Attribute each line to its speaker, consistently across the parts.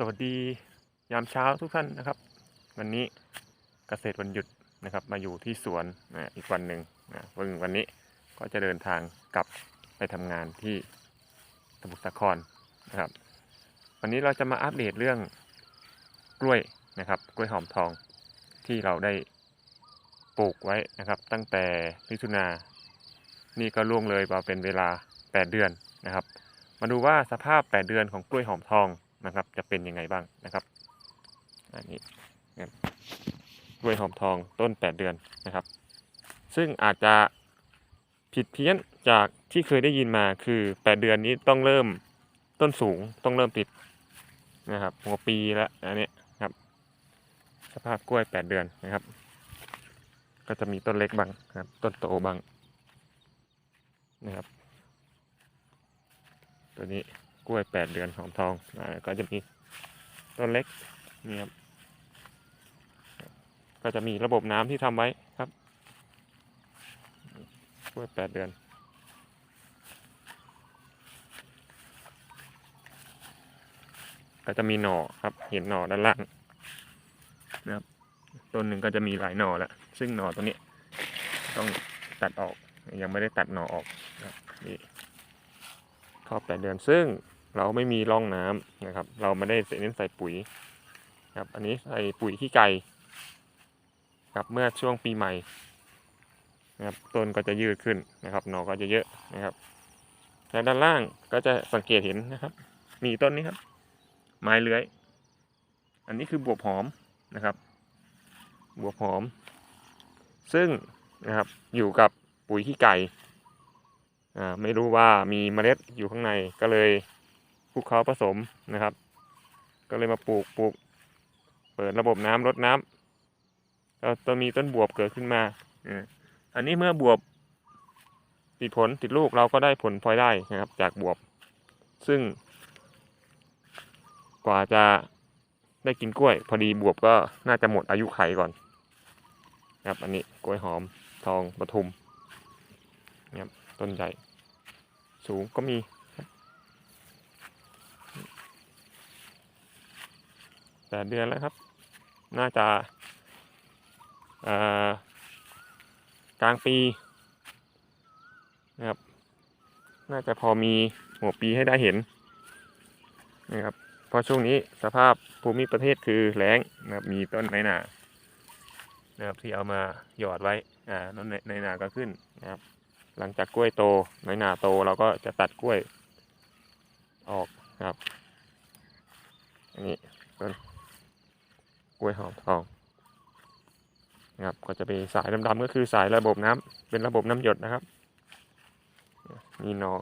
Speaker 1: สวัสดียามเช้าทุกท่านนะครับ วันนี้เกษตรวันหยุดนะครับ มาอยู่ที่สวนนะอีกวันหนึ่งนะวันวันนี้ก็จะเดินทางกลับไปทำงานที่สมุทรสาครนะครับ วันนี้เราจะมาอัปเดตเรื่องกล้วยนะครับกล้วยหอมทองที่เราได้ปลูกไว้นะครับ ตั้งแต่มิถุนานี่ก็ล่วงเลยมาเป็นเวลา 8 เดือนนะครับ มาดูว่าสภาพ 8 เดือนของกล้วยหอมทอง นะครับ จะเป็นยังไงบ้างนะครับ อันนี้กล้วยหอมทองต้น 8 เดือนนะครับ ซึ่งอาจจะผิดเพี้ยนจากที่เคยได้ยินมาคือ 8 เดือนนี้ต้องเริ่มต้นสูงต้องเริ่มติดนะครับหัวปีแล้วอันนี้ครับ สภาพกล้วย 8 เดือนนะครับ ก็จะมีต้นเล็กบ้างครับ ต้นโตบ้างนะครับ ตัวนี้ กล้วย8เดือนหอมทองอ่าก็จะมีต้นเล็กนี่ครับก็จะมีระบบน้ำที่ทำไว้ครับกล้วย8เดือน ก็จะมีหน่อครับ เห็นหน่อด้านล่างนะครับต้นหนึ่งก็จะมีหลายหน่อแล้วซึ่งหน่อตัวนี้ต้องตัดออกยังไม่ได้ตัดหน่อออกนะครับนี่ครอบแปดเดือนซึ่ง เราไม่มีร่องน้ำนะครับ เราไม่ได้เน้นใส่ปุ๋ยครับ อันนี้ใส่ปุ๋ยขี้ไก่ครับเมื่อช่วงปีใหม่นะครับต้นก็จะยืดขึ้นนะครับหน่อก็จะเยอะนะครับและด้านล่างก็จะสังเกตเห็นนะครับ มีต้นนี้ครับ ไม้เลื้อย อันนี้คือบวบหอมนะครับ บวบหอม ซึ่งนะครับอยู่กับปุ๋ยขี้ไก่อ่าไม่รู้ว่ามีเมล็ดอยู่ข้างในก็เลย ลุกเคล้าผสมนะครับ ก็เลยมาปลูกปลูก เปิดระบบน้ำรดน้ำก็ต้นมีต้นบวบเกิดขึ้นมาอ่าอันนี้เมื่อบวบติดผลติดลูกเราก็ได้ผลพลอยได้นะครับ จากบวบ ซึ่ง กว่าจะได้กินกล้วย พอดีบวบก็น่าจะหมดอายุไขก่อนนะครับ อันนี้กล้วยหอมทองปทุมนะครับต้นใหญ่ สูงก็มีครับ แปดเดือนแล้วครับ น่าจะกลางปีนะครับ น่าจะพอมีหัวปีให้ได้เห็นนะครับเพราะช่วงนี้สภาพภูมิประเทศคือแล้งนะครับ มีต้นไม้หนานะครับที่เอามาหยอดไว้ อ่าต้นไม้หนาก็ขึ้นนะครับ หลังจากกล้วยโตน้หนาโตเราก็จะตัดกล้วยออกครับ อันนี้ต้น กล้วยหอมทองนะครับก็จะเป็นสายดำๆก็คือสายระบบน้ำเป็นระบบน้ำหยดนะครับ มีหนอ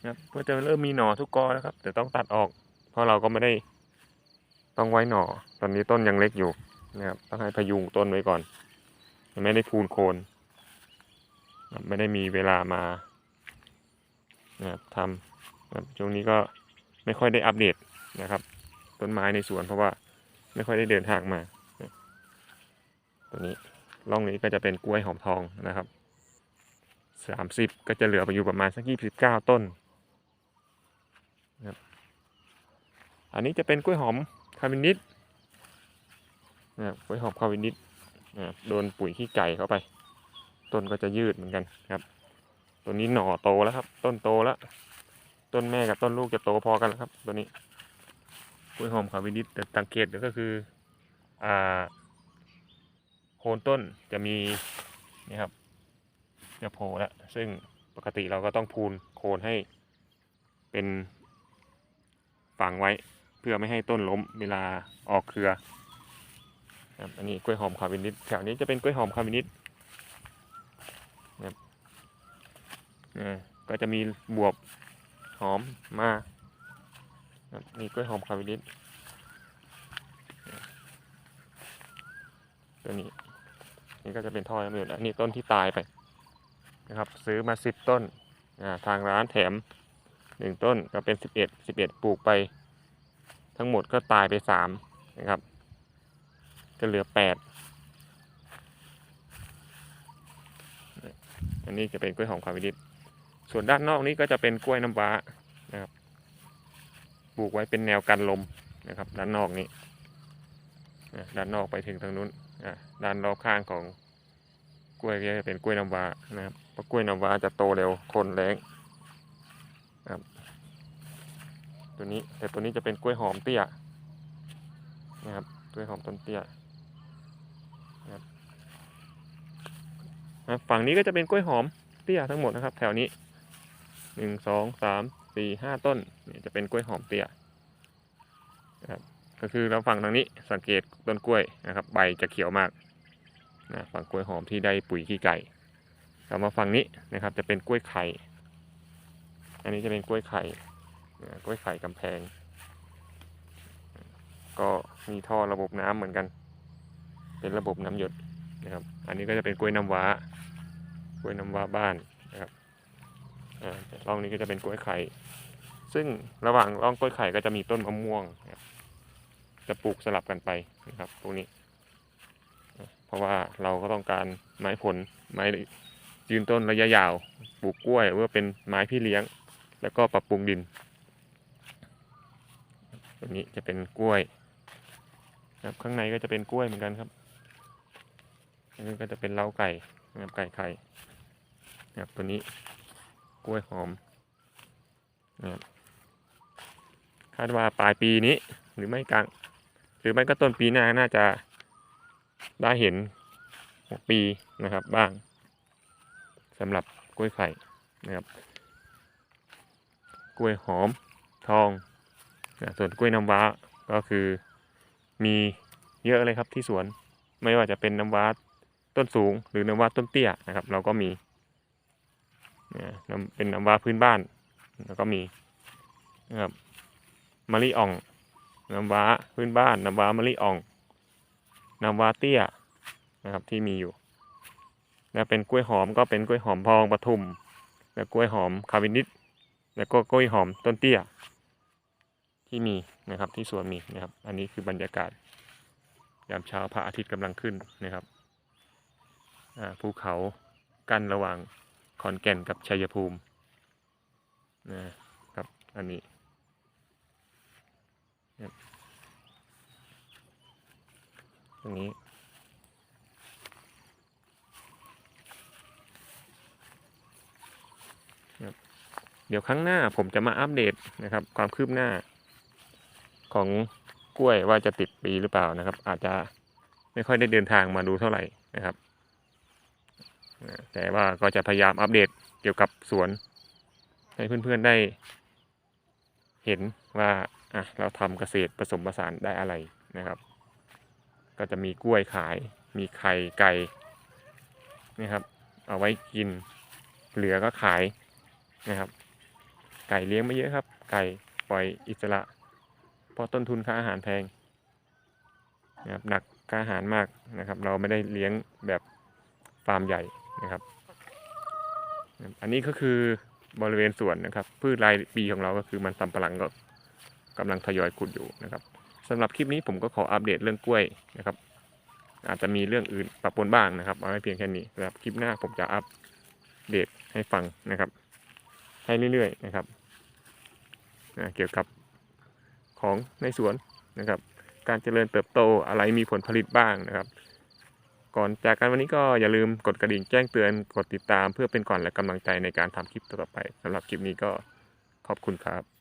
Speaker 1: นะครับก็จะเริ่มมีหนอทุกกอแล้วครับ แต่ต้องตัดออก เพราะเราก็ไม่ได้ต้องไว้หนอ ตอนนี้ต้นยังเล็กอยู่นะครับต้องให้พยุงต้นไว้ก่อนยังไม่ได้พูนโคนครับไม่ได้มีเวลามานะครับทำครับช่วงนี้ก็ไม่ค่อยได้อัปเดตนะครับ ต้นไม้ในสวนเพราะว่า ไม่ค่อยได้เดินทางมา ตัวนี้ร่องนี้ก็จะเป็นกล้วยหอมทองนะครับสามสิบก็จะเหลือไปอยู่ประมาณสักยี่สิบเก้าต้นนะครับอันนี้จะเป็นกล้วยหอมคาร์บินิดนะครับกล้วยหอมคาร์บินิดนะครับโดนปุ๋ยขี้ไก่เข้าไป ต้นก็จะยืดเหมือนกันครับ ตัวนี้หน่อโตแล้วครับ ต้นโตแล้ว ต้นแม่กับต้นลูกจะโตพอกันแล้วครับ ตัวนี้ กล้วยหอมขาววินิดแต่สังเกตเดี๋ยวก็คืออ่าโคนต้นจะมีนี่ครับจะโผล่แล้วซึ่งปกติเราก็ต้องพูนโคนให้เป็นฝังไว้เพื่อไม่ให้ต้นล้มเวลาออกเครือครับอันนี้กล้วยหอมขาววินิดแถวนี้จะเป็นกล้วยหอมขาววินิดอ่าก็จะมีบวบหอมมา ครับนี่กล้วยหอมคาวิลิสตัวนี้ นี่ก็จะเป็นทอน้ำหยดอันนี้ต้นที่ตายไปนะครับ ซื้อมาสิบต้นทางร้านแถมหนึ่งต้นก็เป็นสิบเอ็ดสิบเอ็ดปลูกไป ทั้งหมดก็ตายไปสามนะครับ ก็เหลือแปดอันนี้จะเป็นกล้วยหอมคาวิลิสส่วนด้านนอกนี้ก็จะเป็นกล้วยน้ำว้านะครับ ปลูกไว้เป็นแนวกันลมนะครับด้านนอกนี้ด้านนอกไปถึงทางนู้นด้านรอบข้างของกล้วยก็จะเป็นกล้วยน้ำว้านะครับเพราะกล้วยน้ำว้าจะโตเร็วทนแรงครับตัวนี้แต่ตัวนี้จะเป็นกล้วยหอมเตี้ยนะครับกล้วยหอมต้นเตี้ยนะครับฝั่งนี้ก็จะเป็นกล้วยหอมเตี้ยทั้งหมดนะครับ แถวนี้หนึ่งสองสาม สี่ห้าต้นนี่จะเป็นกล้วยหอมเตี้ยนะครับก็คือเราฝั่งทางนี้สังเกตต้นกล้วยนะครับ ใบจะเขียวมากนะฝั่งกล้วยหอมที่ได้ปุ๋ยขี้ไก่กลับมาฝั่งนี้นะครับ จะเป็นกล้วยไข่อันนี้จะเป็นกล้วยไข่กล้วยไข่กำแพง ก็มีท่อระบบน้ำเหมือนกัน เป็นระบบน้ำหยดนะครับ อันนี้ก็จะเป็นกล้วยน้ำว้ากล้วยน้ำว้าบ้านนะครับ ร่องนี้ก็จะเป็นกล้วยไข่ ซึ่งระหว่างร่องกล้วยไข่ก็จะมีต้นมะม่วง จะปลูกสลับกันไปนะครับตรงนี้ เพราะว่าเราก็ต้องการไม้ผลไม้ยืนต้นระยะยาว ปลูกกล้วยเพื่อเป็นไม้พี่เลี้ยง แล้วก็ปรับปรุงดินตรงนี้จะเป็นกล้วยครับข้างในก็จะเป็นกล้วยเหมือนกันครับอันนี้ก็จะเป็นเล้าไก่นะครับไก่ไข่นะครับตัวนี้ กล้วยหอมนะครับคาดว่าปลายปีนี้หรือไม่กลางหรือไม่ก็ต้นปีหน้าน่าจะได้เห็นปีนะครับบ้างสำหรับกล้วยไข่นะครับ กล้วยหอมทองนะส่วนกล้วยน้ำว้าก็คือมีเยอะเลยครับที่สวนไม่ว่าจะเป็นน้ำว้าต้นสูงหรือน้ำว้าต้นเตี้ยนะครับ เราก็มี เป็นน้ำว้าพื้นบ้าน แล้วก็มีนะครับมะลิอ่อง น้ำว้าพื้นบ้าน น้ำว้ามะลิอ่อง น้ำว้าเตี้ยนะครับที่มีอยู่ แล้วเป็นกล้วยหอมก็เป็นกล้วยหอมพองปทุม และกล้วยหอมคาวินิดแล้วก็กล้วยหอมต้นเตี้ย ที่มีนะครับที่สวนมีนะครับ อันนี้คือบรรยากาศ ยามเช้าพระอาทิตย์กำลังขึ้นนะครับภูเขากั้นระหว่าง ขอนแก่นกับชัยภูมินะครับอันนี้ตรงนี้เดี๋ยวครั้งหน้าผมจะมาอัปเดตนะครับ ความคืบหน้า ของกล้วยว่าจะติดปีหรือเปล่านะครับ อาจจะไม่ค่อยได้เดินทางมาดูเท่าไหร่นะครับ แต่ว่าก็จะพยายามอัปเดตเกี่ยวกับสวน ให้เพื่อนๆได้ เห็นว่าอะเราทำเกษตรผสมผสานได้อะไรนะครับ ก็จะมีกล้วยขาย มีไข่ไก่นะครับ เอาไว้กินเหลือก็ขายนะครับ ไก่เลี้ยงไม่เยอะครับ ไก่ปล่อยอิสระเพราะต้นทุนค่าอาหารแพงนะครับหนักค่าอาหารมากนะครับ เราไม่ได้เลี้ยงแบบฟาร์มใหญ่ นะครับ อันนี้ก็คือบริเวณสวนนะครับ พืชรายปีของเราก็คือมันสำปะหลังก็กำลังทยอยขุดอยู่นะครับสำหรับคลิปนี้ผมก็ขออัปเดตเรื่องกล้วยนะครับ อาจจะมีเรื่องอื่นปะปนบ้างนะครับเอาไว้เพียงแค่นี้นะครับคลิปหน้าผมจะอัปเดตให้ฟังนะครับ ให้เรื่อยๆนะครับอ่าเกี่ยวกับของในสวนนะครับ การเจริญเติบโตอะไรมีผลผลิตบ้างนะครับ ก่อนจากกันวันนี้ก็อย่าลืมกดกระดิ่งแจ้งเตือนกดติดตามเพื่อเป็นก่อนและกำลังใจในการทำคลิปต่อไปสำหรับคลิปนี้ก็ขอบคุณครับ